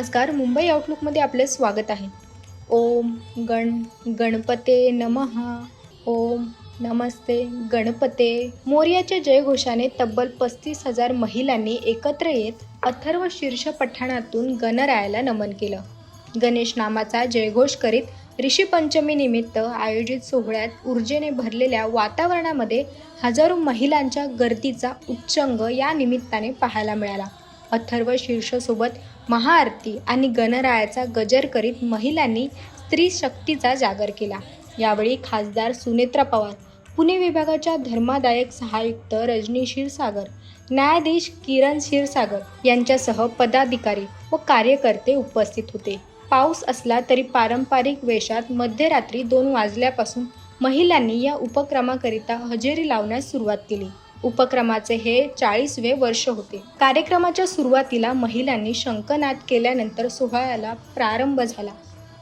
नमस्कार. मुंबई आउटलुकमध्ये आपले स्वागत आहे. ओम गण गणपते नमः. ओम नमस्ते गणपते. मोर्याच्या जयघोषाने तब्बल पस्तीस हजार महिलांनी एकत्र येत अथर्व शीर्ष पठाणातून गणरायाला नमन केलं. गणेश नामाचा जयघोष करीत ऋषीपंचमी निमित्त आयोजित सोहळ्यात ऊर्जेने भरलेल्या वातावरणामध्ये हजारो महिलांच्या गर्दीचा उच्चंग या निमित्ताने पाहायला मिळाला. अथर्व शीर्षसोबत महाआरती आणि गणरायाचा गजर करीत महिलांनी स्त्री शक्तीचा जागर केला. यावेळी खासदार सुनेत्रा पवार पुणे विभागाच्या धर्मादायक सहायुक्त रजनी क्षीरसागर न्यायाधीश किरण क्षीरसागर यांच्यासह पदाधिकारी व कार्यकर्ते उपस्थित होते. पाऊस असला तरी पारंपरिक वेशात मध्यरात्री दोन वाजल्यापासून महिलांनी या उपक्रमाकरिता हजेरी लावण्यास सुरुवात केली. उपक्रमाचे हे चाळीसवे वर्ष होते. कार्यक्रमाच्या सुरुवातीला महिलांनी शंखनाद केल्यानंतर सोहळ्याला प्रारंभ झाला.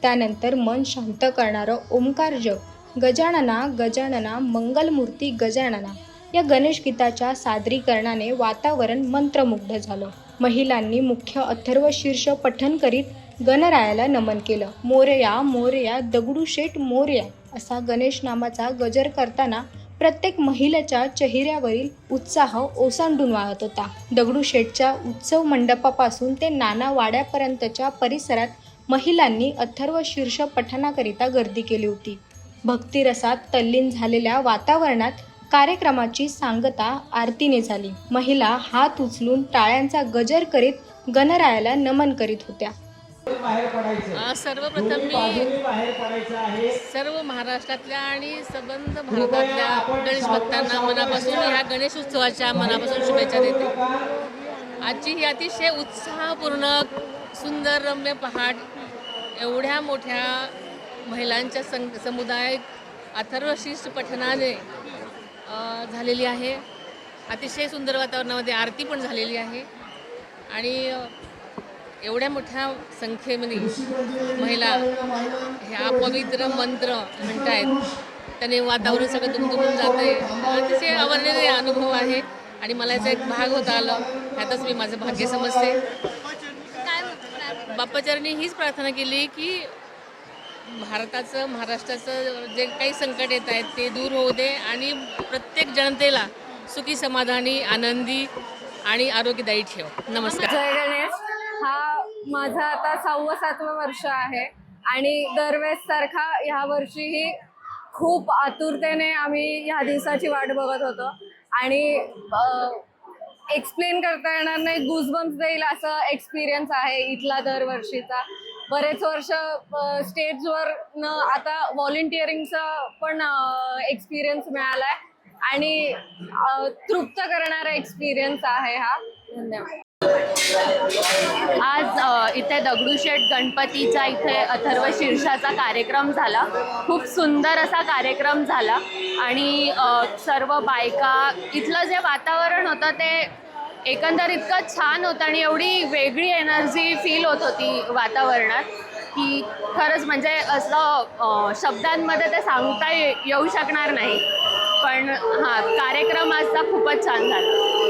त्यानंतर मन शांत करणारं ओंकार जप गजानना गजानना मंगलमूर्ती गजानना या गणेश गीताच्या सादरीकरणाने वातावरण मंत्रमुग्ध झालं. महिलांनी मुख्य अथर्व शीर्ष पठन करीत गणरायाला नमन केलं. मोरया मोरया दगडूशेठ मोरया असा गणेश नामाचा गजर करताना प्रत्येक महिलेच्या चेहऱ्यावरील उत्साह ओसांडून वाहत होता. दगडूशेठच्या उत्सव मंडपापासून ते नाना वाड्यापर्यंतच्या परिसरात महिलांनी अथर्व शीर्ष पठणाकरिता गर्दी केली होती. भक्तिरसात तल्लीन झालेल्या वातावरणात कार्यक्रमाची सांगता आरतीने झाली. महिला हात उचलून टाळ्यांचा गजर करीत गणरायाला नमन करीत होत्या. सर्वप्रथम मी सर्व महाराष्ट्रातल्या आणि संबंध भारतातल्या गणेश भक्तांना मनापासून ह्या गणेश उत्सवाच्या मनापासून शुभेच्छा देते. आजची ही अतिशय उत्साहपूर्ण सुंदर रम्य पहाट एवढ्या मोठ्या महिलांच्या सं समुदाय अथर्व शीर्ष पठणाने अ, झालेली आहे. अतिशय सुंदर वातावरणामध्ये आरती पण झालेली आहे. आणि एवढ्या मोठ्या संख्येमध्ये महिला ह्या पवित्र मंत्र म्हणतायत. त्याने वातावरण सगळं दुमदुमून जात आहे अतिशय आवडलेले अनुभव आहे. आणि मला याचा एक भाग होता आलं. ह्यातच मी माझं भाग्य समजते. बाप्पाचरणी हीच प्रार्थना केली की भारताचं महाराष्ट्राचं जे काही संकट येत आहेत ते दूर होऊ दे आणि प्रत्येक जनतेला सुखी समाधानी आनंदी आणि आरोग्यदायी ठेव. नमस्कार. माझा आता सहावं सातवं वर्ष आहे. आणि दरवेळेस सारखा ह्या वर्षीही खूप आतुरतेने आम्ही ह्या दिवसाची वाट बघत होतो. आणि एक्सप्लेन करता येणार नाही गुजबम्स देईल असं एक्सपिरियन्स आहे इथला दरवर्षीचा. बरेच वर्ष स्टेजवर न आता व्हॉलेंटिअरिंगचा पण एक्सपिरियन्स मिळाला आहे आणि तृप्त करणारा एक्सपिरियन्स आहे हा. धन्यवाद. आज इथे दगडूशेठ गणपतीचा इथे अथर्व शीर्षाचा कार्यक्रम झाला. खूप सुंदर असा कार्यक्रम झाला. आणि सर्व बायका इथलं जे वातावरण होतं ते एकंदर इतकं छान होतं आणि एवढी वेगळी एनर्जी फील होत होती वातावरणात की खरंच म्हणजे असं शब्दांमध्ये ते सांगता ये- येऊ शकणार नाही. पण हां कार्यक्रम आजचा खूपच छान झाला.